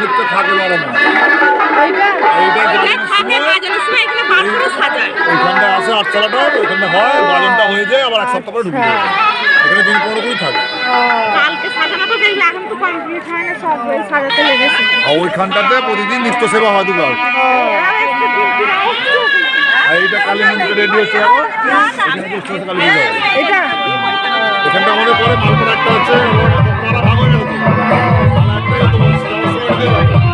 এইটা থাকে সাজায়। ওইখানটা আসে আটচালাটা ওইখানটা হয় বাজনটা হয়ে যায় আবার এক সপ্তাহ পরে ঢুকে যায়। এখানে দিন পনেরো কুড়ি থাকে। ওইখানটাতে প্রতিদিন নিত্য সেবা হয় দুবার। আর এইটা কালী মন্দির রেডি হচ্ছে এখানটা আমাদের পরে মালপোর একটা হচ্ছে ভাগ হয়ে অবশ্যই এটা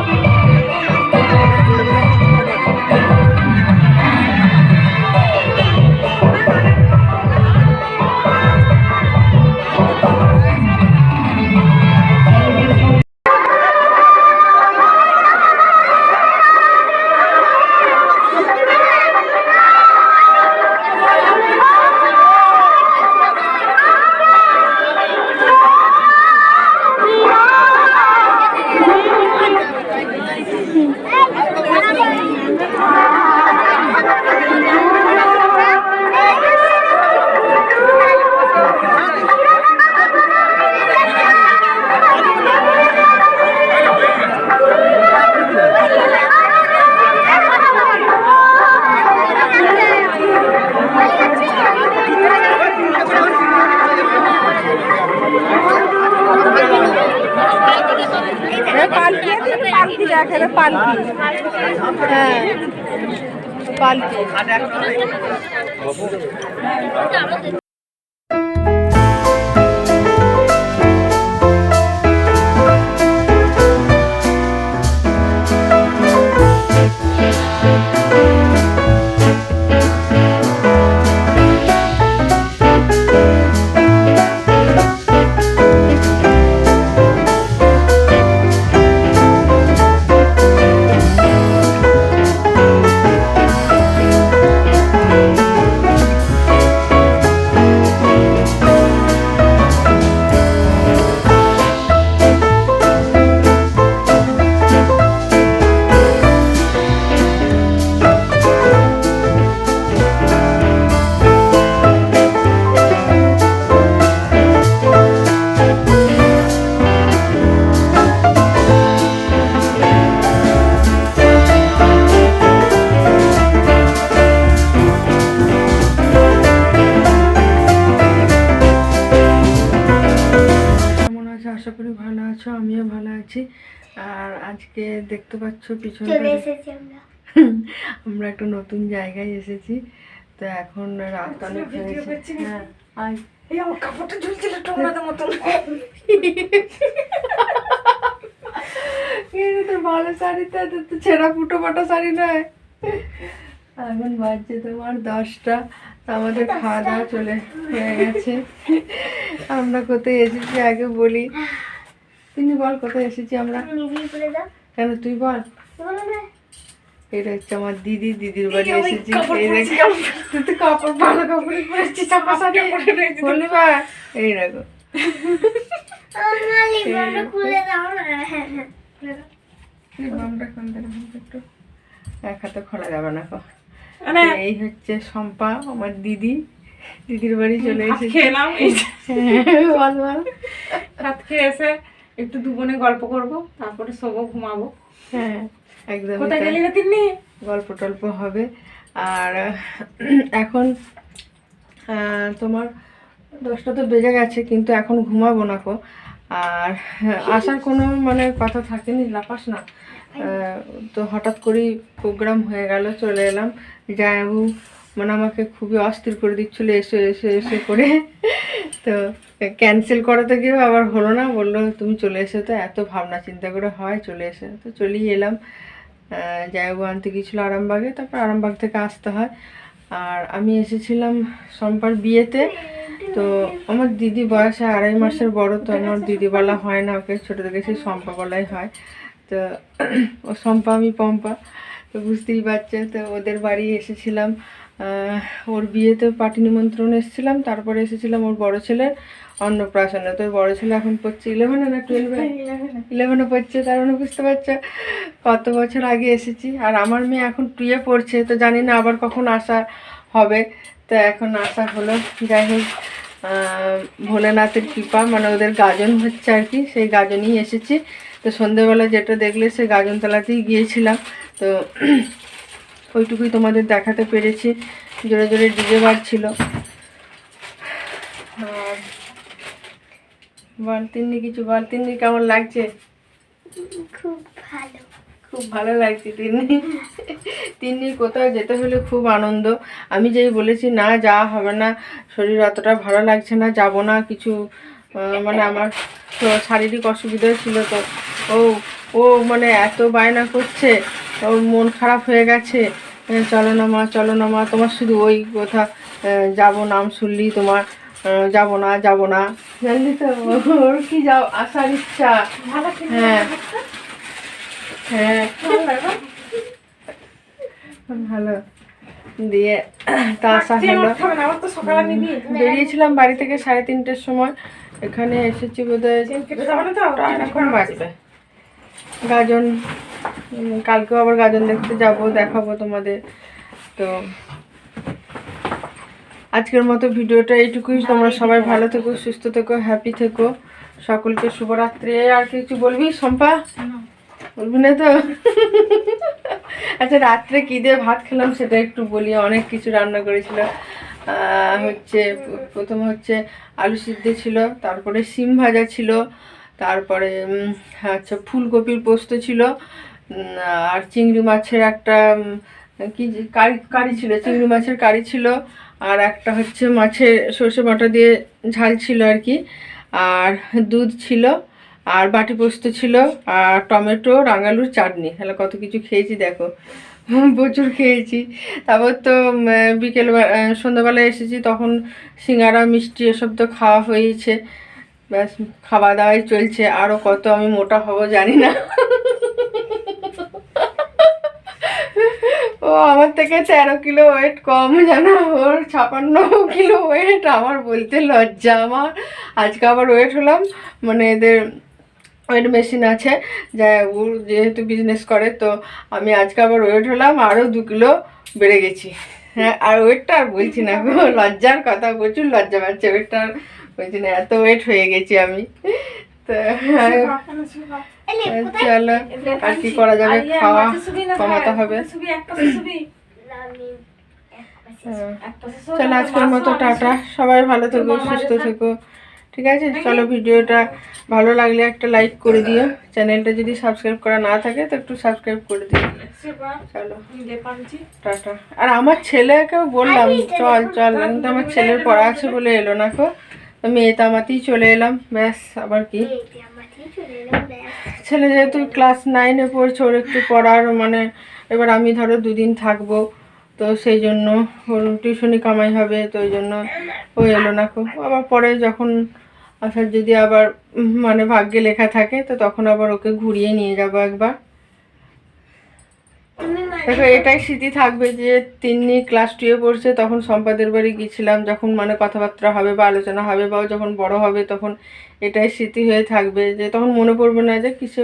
পালকি পালকি দেখ এটা পালকি। হ্যাঁ। পালকি। দেখতে পাচ্ছ পিছনে আমরা। আমরা একটা নতুন জায়গায় এসেছি। তো এখন রাত অনেক হয়েছে। হ্যাঁ এই আমার কাপড়টা ঝুলছিল টোমরাদের মতন। এই তো ভালো শাড়িটা তো তো ছেঁড়া ফুটো ফাটা শাড়ি নয়। এখন বাজছে তোমার দশটা। তো আমাদের খাওয়া দাওয়া চলে হয়ে গেছে। আমরা কোথায় এসেছি আগে বলি। তুমি বল কোথায় এসেছি আমরা? কেন তুই বল? বলো এটা হচ্ছে আমার দিদি দিদির বাড়ি এসেছি। এই তুই তো কাপড় ভালো কাপড় চাপা এক হাতে খোলা যাবে না এই হচ্ছে শম্পা আমার দিদি। দিদির বাড়ি চলে এসেছি। খেলাম ভাত খেয়ে এসে একটু দুবনে গল্প করব তারপরে শোবো ঘুমাবো। হ্যাঁ একদম কোথায় গেলি গল্প টল্প হবে। আর এখন তোমার দশটা তো বেজে গেছে কিন্তু এখন ঘুমাবো না কো। আর আসার কোনো মানে কথা থাকেনি লাপাস না। তো হঠাৎ করেই প্রোগ্রাম হয়ে গেল চলে এলাম। জায়াবু মানে আমাকে খুবই অস্থির করে দিচ্ছিল এসে এসে এসে করে। তো ক্যান্সেল করাতে গিয়েও আবার হলো না, বলল তুমি চলে এসো তো, এত ভাবনা চিন্তা করে হয় চলে এসে। তো চলেই এলাম। জায়গা আনতে গিয়েছিল আরামবাগে, তারপর আরামবাগ থেকে আসতে হয়। আর আমি এসেছিলাম সম্পার বিয়েতে। তো আমার দিদি বয়সে আড়াই মাসের বড়, তো আমার দিদি বলা হয় না, ওকে ছোটো থেকে সেই সম্পা বলাই হয়। তো ও সম্পা, আমি পম্পা, তো বুঝতেই পারছে, তো ওদের বাড়ি এসেছিলাম। ওর বিয়েতে পার্টি নিমন্ত্রণ এসেছিলাম তারপরে এসেছিলাম ওর বড় ছেলের অন্নপ্রাশনে। তো বড় ছেলে এখন পড়ছে ইলেভেনে না টুয়েলভে ইলেভেনে পড়ছে তার মানে বুঝতে পারছ কত বছর আগে এসেছি। আর আমার মেয়ে এখন টুয়ে পড়ছে তো জানি না আবার কখন আসা হবে। তো এখন আসা হলো যাই হোক ভোলেনাথের কৃপা মানে ওদের গাজন হচ্ছে আর কি সেই গাজনই এসেছি। তো সন্ধেবেলা যেটা দেখলে সে গাজনতলাতেই গিয়েছিলাম। তো ওইটুকুই তোমাদের দেখাতে পেরেছি। জোরে জোরে ডিজে বাজছিল। আর বল তিন্নি কিছু বল তিন্নি কেমন লাগছে? খুব ভালো। খুব ভালো লাগছে তিন্নি। তিন্নি কোথাও যেতে হলে খুব আনন্দ। আমি যেই বলেছি না যাওয়া হবে না। শরীর অতটা ভালো লাগছে না যাব না। কিছু মানে আমার তো শারীরিক অসুবিধা ছিল তো। ও ও মানে এত বায়না করছে ওর মন খারাপ হয়ে গেছে। চলো না মা চলো না মা তোমার শুধু ওই কথা যাব নাম শুনলি তোমার যাব না যাব না। জানলি তো? ওর কি যাও আসার ইচ্ছা। হ্যাঁ। হ্যাঁ। ভালো। দিয়ে তা আসা হলো। বেরিয়েছিলাম বাড়ি থেকে সাড়ে তিনটের সময়। এখানে এসেছি প্রায় এখন বাজবে গাজন কালকেও আবার গাজন দেখতে যাব, দেখাবো তোমাদের। তো আজকের মতো ভিডিওটা এইটুকুই। তোমরা সবাই ভালো থেকো, সুস্থ থেকো হ্যাপি থেকো। সকলকে শুভরাত্রি। আর কিছু বলবি, শম্পা? বলবি না তো? আচ্ছা রাত্রে কি দিয়ে ভাত খেলাম সেটা একটু বলি। অনেক কিছু রান্না করেছিল। হচ্ছে, প্রথম হচ্ছে আলু সিদ্ধ ছিল, তারপরে সিম ভাজা ছিল, তারপরে আচ্ছা ফুলকপির পোস্ত ছিল আর চিংড়ি মাছের একটা কি কারি কারি ছিল, চিংড়ি মাছের কারি ছিল, আর একটা হচ্ছে মাছের সর্ষে বাটা দিয়ে ঝাল ছিল আর কি, আর দুধ ছিল, আর বাটি পোস্ত ছিল, আর টমেটো, রাঙালুর চাটনি, তাহলে কত কিছু খেয়েছি দেখো, প্রচুর খেয়েছি, তারপর তো বিকেল সন্ধ্যাবেলায় এসেছি, তখন সিঙ্গারা, মিষ্টি, এসব তো খাওয়া হয়েছে ব্যাস খাওয়া দাওয়াই চলছে। আরও কত আমি মোটা হব জানি না। ও, আমার থেকে তেরো কিলো ওয়েট কম জানো? ওর ছাপান্ন কিলো ওয়েট আমার বলতে লজ্জা আমার। আজকে আবার ওয়েট হলাম মানে এদের ওয়েট মেশিন আছে। যা ও যেহেতু বিজনেস করে, তো আমি আজকে আবার ওয়েট হলাম আরও দু কিলো বেড়ে গেছি। হ্যাঁ আর ওয়েটটা আর বলছি না লজ্জার কথা, প্রচুর লজ্জা পাচ্ছে ওয়েটটা বলছি না এত ওয়েট হয়ে গেছি আমি। তো চলো আর কি করা যাবে? খাওয়া কমাতে হবে। হ্যাঁ। চলো আজকের মতো টাটা। সবাই ভালো থেকো সুস্থ থেকো। ঠিক আছে? চলো ভিডিওটা ভালো লাগলে একটা লাইক করে দিও। চ্যানেলটা যদি সাবস্ক্রাইব করা না থাকে তো একটু সাবস্ক্রাইব করে দিও। চলো। টাটা। আর আমার ছেলেকেও বললাম চল চল কিন্তু আমার ছেলের পড়া আছে বলে এলো না কো তো মেয়ে তামাতেই চলে এলাম ব্যাস আবার কি? ছেলে যেহেতু ক্লাস নাইনে পড়ছে ওর একটু পড়ার মানে এবার আমি ধরো দুদিন থাকব তো সেই জন্য ওর টিউশনি কামাই হবে তো ওই জন্য ও এলো না খুব। আবার পরে যখন আসার যদি আবার মানে ভাগ্যে লেখা থাকে তো তখন আবার ওকে ঘুরিয়ে নিয়ে যাব একবার। দেখো, এটাই স্মৃতি থাকবে যে তিন্নি ক্লাস টুয়ে পড়ছে, তখন সম্পাদের বাড়ি গিয়েছিলাম, যখন মানে কথাবার্তা হবে বা আলোচনা হবে বা যখন বড় হবে, তখন এটাই স্মৃতি হয়ে থাকবে যে তখন মনে পড়বে না যে কিছু,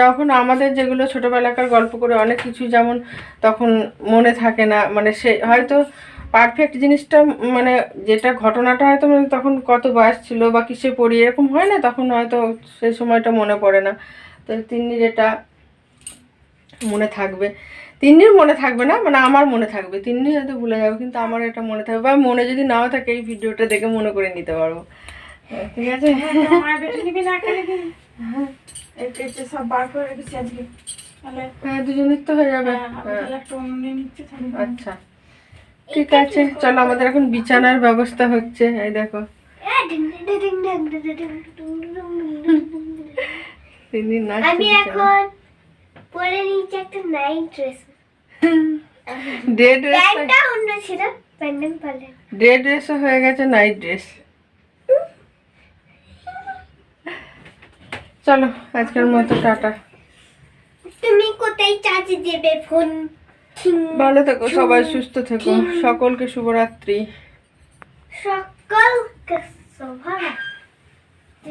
যখন আমাদের যেগুলো ছোটোবেলাকার গল্প করে অনেক কিছু যেমন তখন মনে থাকে না মানে সে হয়তো পারফেক্ট জিনিসটা মানে যেটা ঘটনাটা হয়তো মানে তখন কত বয়স ছিল বা কিসে পড়ি এরকম হয় না, তখন হয়তো সেই সময়টা মনে পড়ে না। তো তিনি যেটা মনে থাকবে। তিন্নির মনে থাকবে না মানে আমার মনে থাকবে তিন্নি হয়তো ভুলে যাবে কিন্তু আমার এটা মনে থাকবে বা মনে যদি নাও থাকে এই ভিডিওটা দেখে মনে করে নিতে পারব ঠিক আছে হ্যাঁ দুজনের তো হয়ে যাবে আচ্ছা ঠিক আছে চলো আমাদের এখন বিছানার ব্যবস্থা হচ্ছে এই দেখো তিন দিন নাচ পরে নিয়েছি একটা নাইট ড্রেস ডে ড্রেস প্যান্টটা অন্য ছিল প্যান্ডেল পালে ডে ড্রেসও হয়ে গেছে নাইট ড্রেস চলো আজকের মতো টাটা। তুমি কোথায় চার্জ দেবে ফোন? ভালো থেকো সবাই সুস্থ থেকো। সকলকে শুভরাত্রি। সকল সভা